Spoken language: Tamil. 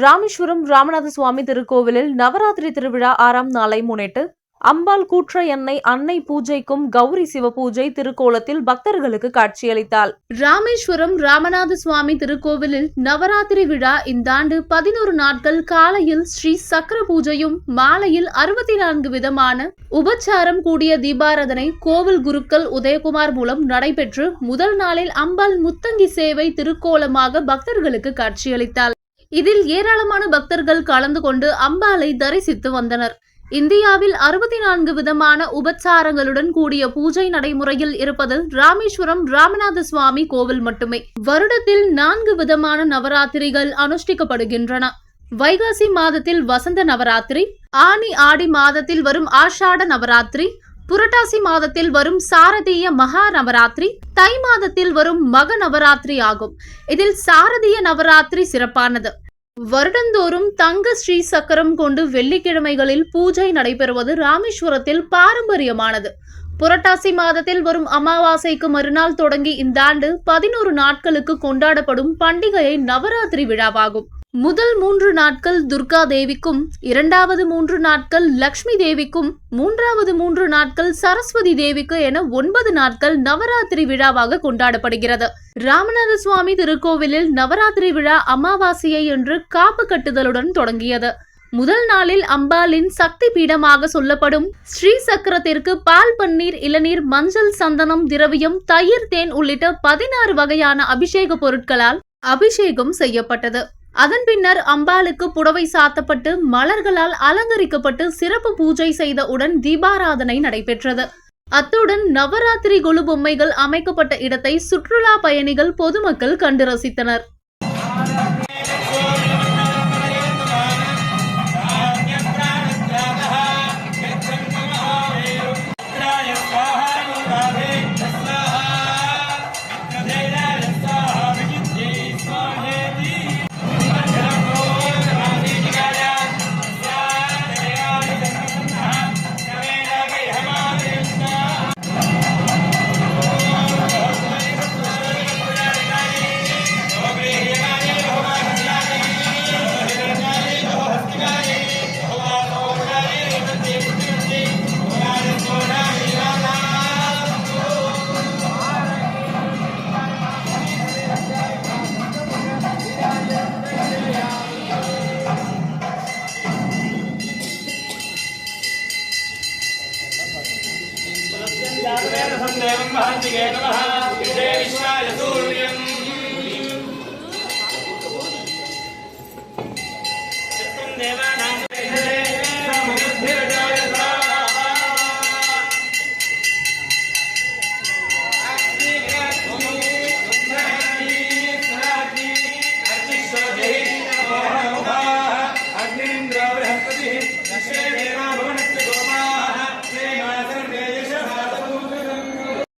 ராமேஸ்வரம் ராமநாத சுவாமி திருக்கோவிலில் நவராத்திரி திருவிழா ஆறாம் நாளை முன்னிட்டு அம்பாள் கூற்ற எண்ணெய் அன்னை பூஜைக்கும் கௌரி சிவ பூஜை திருக்கோலத்தில் பக்தர்களுக்கு காட்சியளித்தாள். ராமேஸ்வரம் ராமநாத சுவாமி திருக்கோவிலில் நவராத்திரி விழா இந்த ஆண்டு பதினோரு நாட்கள் காலையில் ஸ்ரீ சக்கர பூஜையும் மாலையில் அறுபத்தி நான்கு விதமான உபச்சாரம் கூடிய தீபாராதனை கோவில் குருக்கள் உதயகுமார் மூலம் நடைபெற்று முதல் நாளில் அம்பாள் முத்தங்கி சேவை திருக்கோலமாக பக்தர்களுக்கு காட்சியளித்தாள். இதில் ஏராளமான பக்தர்கள் கலந்து கொண்டு அம்பாளை தரிசித்து வந்தனர். இந்தியாவில் அறுபத்தி நான்கு விதமான உபச்சாரங்களுடன் கூடிய பூஜை நடைமுறையில் இருப்பது ராமேஸ்வரம் ராமநாத சுவாமி கோவில் மட்டுமே. வருடத்தில் நான்கு விதமான நவராத்திரிகள் அனுஷ்டிக்கப்படுகின்றன. வைகாசி மாதத்தில் வசந்த நவராத்திரி ஆனி ஆடி மாதத்தில் வரும் ஆஷாட நவராத்திரி புரட்டாசி மாதத்தில் வரும் சாரதீய மகா நவராத்திரி தை மாதத்தில் வரும் மக நவராத்திரி ஆகும். இதில் சாரதிய நவராத்திரி சிறப்பானது. வருடந்தோறும் தங்க ஸ்ரீ சக்கரம் கொண்டு வெள்ளிக்கிழமைகளில் பூஜை நடைபெறுவது ராமேஸ்வரத்தில் பாரம்பரியமானது. புரட்டாசி மாதத்தில் வரும் அமாவாசைக்கு மறுநாள் தொடங்கி இந்த ஆண்டு பதினோரு நாட்களுக்கு கொண்டாடப்படும் பண்டிகையை நவராத்திரி விழாவாகும். முதல் மூன்று நாட்கள் துர்கா தேவிக்கும் இரண்டாவது மூன்று நாட்கள் லக்ஷ்மி தேவிக்கும் மூன்றாவது மூன்று நாட்கள் சரஸ்வதி தேவிக்கு என ஒன்பது நாட்கள் நவராத்திரி விழாவாக கொண்டாடப்படுகிறது. ராமநாத சுவாமி திருக்கோவிலில் நவராத்திரி விழா அமாவாசையை என்று காப்பு கட்டுதலுடன் தொடங்கியது. முதல் நாளில் அம்பாளின் சக்தி பீடமாக சொல்லப்படும் ஸ்ரீ சக்கரத்திற்கு பால் பன்னீர் இளநீர் மஞ்சள் சந்தனம் திரவியம் தயிர் தேன் உள்ளிட்ட பதினாறு வகையான அபிஷேக பொருட்களால் அபிஷேகம் செய்யப்பட்டது. அதன் பின்னர் அம்பாளுக்கு புடவை சாத்தப்பட்டு மலர்களால் அலங்கரிக்கப்பட்டு சிறப்பு பூஜை செய்தவுடன் தீபாராதனை நடைபெற்றது. அத்துடன் நவராத்திரி கொலு பொம்மைகள் அமைக்கப்பட்ட இடத்தை சுற்றுலா பயணிகள் பொதுமக்கள் கண்டு ரசித்தனர். देवं महन्तिके नमः विश्वे विश्वाय सूर्यम् चित्रं देवानां